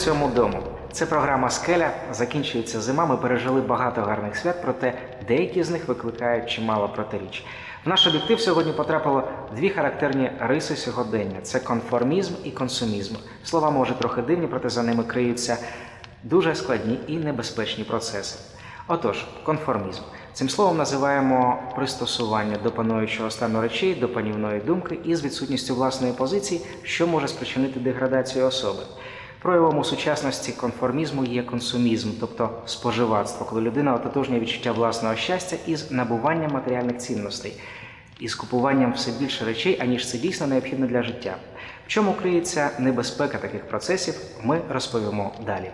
цьому дому. Це програма Скеля. Закінчується зима. Ми пережили багато гарних свят, проте деякі з них викликають чимало протиріч. В наш об'єктив сьогодні потрапило дві характерні риси сьогодення: це конформізм і консумізм. Слова може трохи дивні, проте за ними криються дуже складні і небезпечні процеси. Отож, конформізм. Цим словом називаємо пристосування до пануючого стану речей, до панівної думки і з відсутністю власної позиції, що може спричинити деградацію особи. Проявом у сучасності конформізму є консумізм, тобто споживацтво, коли людина ототожнює відчуття власного щастя із набуванням матеріальних цінностей, із купуванням все більше речей, аніж це дійсно необхідно для життя. В чому криється небезпека таких процесів, ми розповімо далі.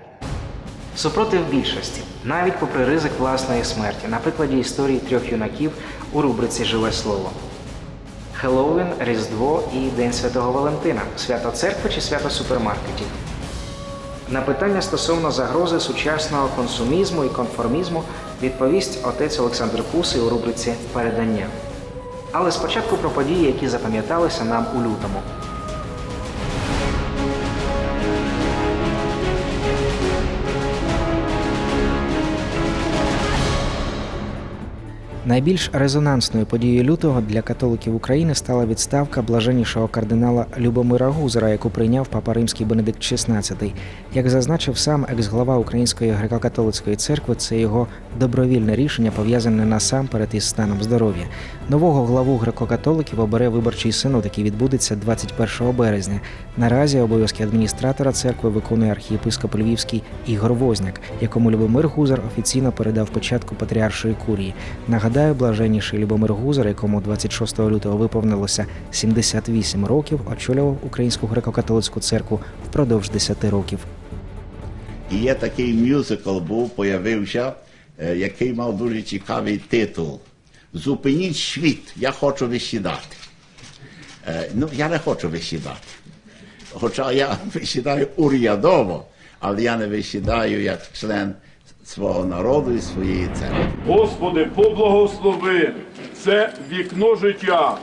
Супротив більшості, навіть попри ризик власної смерті, на прикладі історії трьох юнаків у рубриці Живе слово. Хеллоуін, Різдво і День Святого Валентина, свято церкви чи свято супермаркетів. На питання стосовно загрози сучасного консумізму і конформізму відповість отець Олександр Кусий у рубриці Передання. Але спочатку про події, які запам'яталися нам у лютому. Найбільш резонансною подією лютого для католиків України стала відставка блаженнішого кардинала Любомира Гузера, яку прийняв папа римський Бенедикт XVI. Як зазначив сам екс-глава Української греко-католицької церкви, це його добровільне рішення пов'язане насамперед із станом здоров'я. Нового главу греко-католиків обере виборчий синод, який відбудеться 21 березня. Наразі обов'язки адміністратора церкви виконує архієпископ Львівський Ігор Возняк, якому Любомир Гузер офіційно передав початку патріаршої курії. Нагадаю, блаженніший Любомир Гузер, якому 26 лютого виповнилося 78 років, очолював Українську греко-католицьку церкву впродовж 10 років. І є такий мюзикл був, появився, е, який мав дуже цікавий титул. Зупиніть світ, я хочу висідати. Е, Ну, я не хочу висідати. Хоча я висідаю урядово, але я не висідаю як член свого народу і своєї церкви. Господи, поблагослови це вікно життя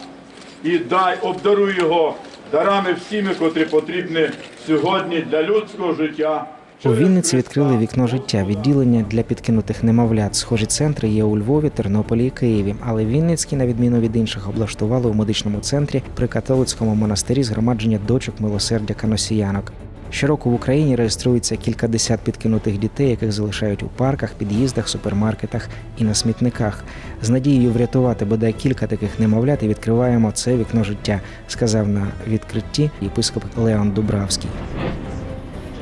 і дай обдаруй його дарами всіми, котрі потрібні сьогодні для людського життя. У Вінниці відкрили вікно життя, відділення для підкинутих немовлят. Схожі центри є у Львові, Тернополі і Києві. Але Вінницький, на відміну від інших, облаштували у медичному центрі при католицькому монастирі згромадження дочок милосердя каносіянок. Щороку в Україні реєструється кількадесят підкинутих дітей, яких залишають у парках, під'їздах, супермаркетах і на смітниках. З надією врятувати бодай кілька таких немовлят і відкриваємо це вікно життя, сказав на відкритті єпископ Леон Дубравський.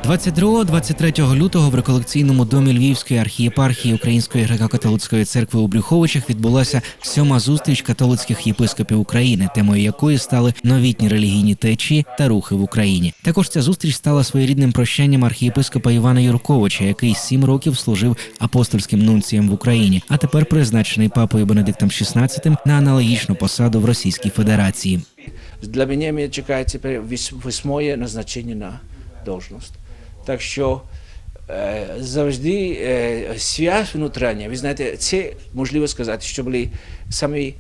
22-23 лютого в реколекційному домі Львівської архієпархії Української греко-католицької церкви у Брюховичах відбулася сьома зустріч католицьких єпископів України, темою якої стали новітні релігійні течії та рухи в Україні. Також ця зустріч стала своєрідним прощанням архієпископа Івана Юрковича, який сім років служив апостольським нунцієм в Україні, а тепер призначений папою Бенедиктом XVI на аналогічну посаду в Російській Федерації. Для мене мене чекає тепер назначення на должність. Так що е, завжди е, связь внутрішня, ви знаєте, це можливо сказати, що були самі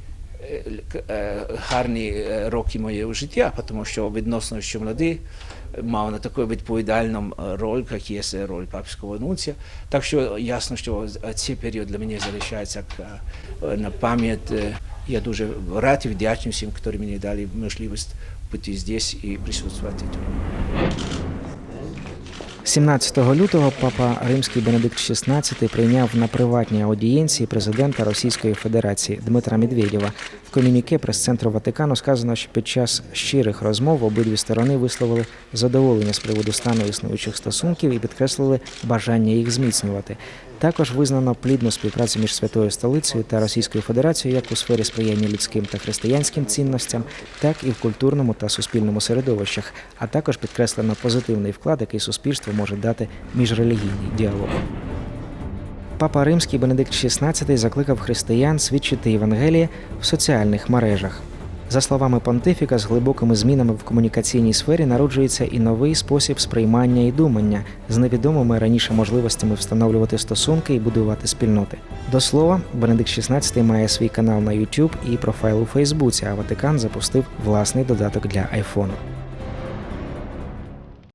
е, гарні роки моєго життя, тому що відносно ще молодий, мав на таку відповідальну роль, як є роль папського нунція. Так що ясно, що цей період для мене залишається на пам'ять. Я дуже рад і вдячний всім, які мені дали можливість бути здесь і присутствувати тут. 17 лютого папа Римський Бенедикт XVI прийняв на приватній аудієнції президента Російської Федерації Дмитра Медведєва. В комюніке прес-центру Ватикану сказано, що під час щирих розмов обидві сторони висловили задоволення з приводу стану існуючих стосунків і підкреслили бажання їх зміцнювати. Також визнано плідну співпрацю між Святою столицею та Російською Федерацією як у сфері сприяння людським та християнським цінностям, так і в культурному та суспільному середовищах, а також підкреслено позитивний вклад, який суспільство може дати міжрелігійний діалог. Папа Римський Бенедикт XVI закликав християн свідчити Євангеліє в соціальних мережах. За словами понтифіка, з глибокими змінами в комунікаційній сфері народжується і новий спосіб сприймання і думання з невідомими раніше можливостями встановлювати стосунки і будувати спільноти. До слова, Бенедикт XVI має свій канал на YouTube і профайл у Фейсбуці, а Ватикан запустив власний додаток для айфону.